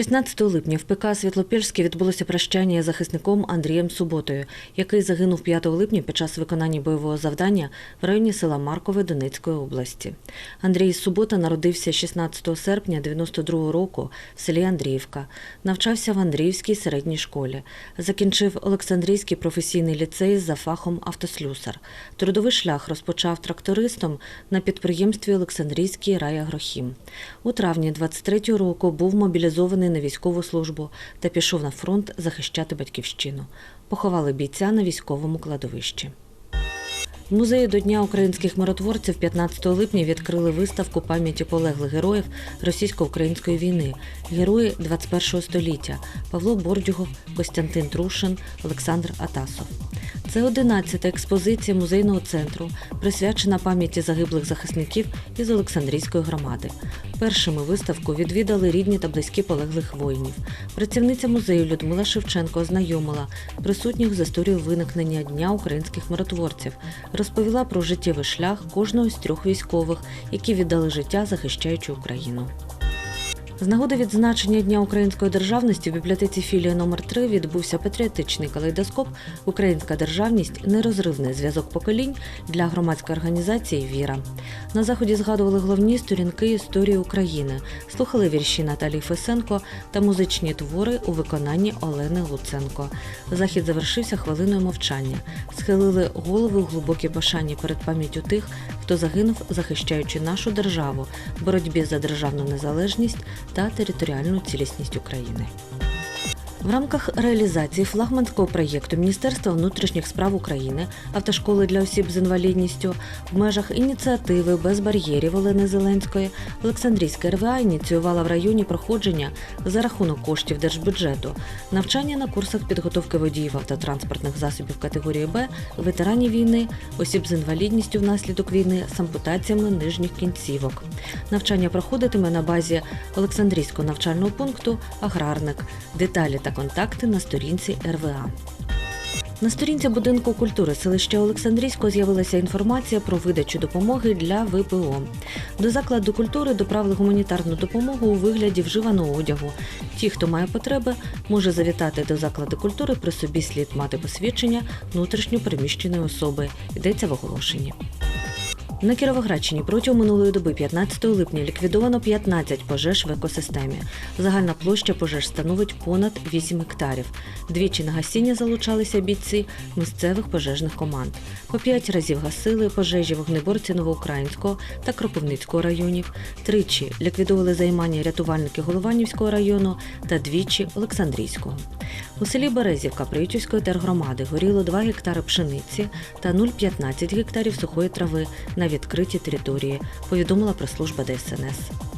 16 липня в ПК Світлопільське відбулося прощання захисником Андрієм Суботою, який загинув 5 липня під час виконання бойового завдання в районі села Маркове Донецької області. Андрій Субота народився 16 серпня 92 року в селі Андріївка. Навчався в Андріївській середній школі. Закінчив Олександрійський професійний ліцей за фахом автослюсар. Трудовий шлях розпочав трактористом на підприємстві Олександрійський райагрохім. У травні 23 року був мобілізований на військову службу та пішов на фронт захищати батьківщину. Поховали бійця на військовому кладовищі. В музеї до Дня українських миротворців 15 липня відкрили виставку пам'яті полеглих героїв російсько-української війни, герої 21 століття Павло Бордюгов, Костянтин Трушин, Олександр Атасов. Це 11-та експозиція музейного центру, присвячена пам'яті загиблих захисників із Олександрійської громади. Першими виставку відвідали рідні та близькі полеглих воїнів. Працівниця музею Людмила Шевченко ознайомила присутніх з історією виникнення Дня українських миротворців, розповіла про життєвий шлях кожного з трьох військових, які віддали життя, захищаючи Україну. З нагоди відзначення Дня української державності в бібліотеці філії номер 3 відбувся патріотичний калейдоскоп Українська державність нерозривний зв'язок поколінь для громадської організації Віра. На заході згадували головні сторінки історії України, слухали вірші Наталії Фесенко та музичні твори у виконанні Олени Луценко. Захід завершився хвилиною мовчання. Схилили голови у глибокій пошані перед пам'яттю тих, хто загинув, захищаючи нашу державу боротьбі за державну незалежність та територіальну цілісність України. В рамках реалізації флагманського проєкту Міністерства внутрішніх справ України автошколи для осіб з інвалідністю в межах ініціативи без бар'єрів Олени Зеленської Олександрійська РВА ініціювала в районі проходження за рахунок коштів держбюджету навчання на курсах підготовки водіїв автотранспортних засобів категорії Б, ветеранів війни, осіб з інвалідністю внаслідок війни з ампутаціями нижніх кінцівок. Навчання проходитиме на базі Олександрійського навчального пункту Аграрник. Деталі та контакти на сторінці РВА. На сторінці будинку культури селища Олександрійського з'явилася інформація про видачу допомоги для ВПО. До закладу культури доправили гуманітарну допомогу у вигляді вживаного одягу. Ті, хто має потреби, може завітати до закладу культури. При собі слід мати посвідчення внутрішньо переміщеної особи. Йдеться в оголошенні. На Кіровоградщині протягом минулої доби 15 липня ліквідовано 15 пожеж в екосистемі. Загальна площа пожеж становить понад 8 гектарів. Двічі на гасіння залучалися бійці місцевих пожежних команд. По п'ять разів гасили пожежі вогнеборці Новоукраїнського та Кропивницького районів. Тричі ліквідовували займання рятувальники Голованівського району та двічі Олександрійського. У селі Березівка Приютівської тергромади горіло 2 гектари пшениці та 0,15 гектарів сухої трави на відкритій території, повідомила прес-служба ДСНС.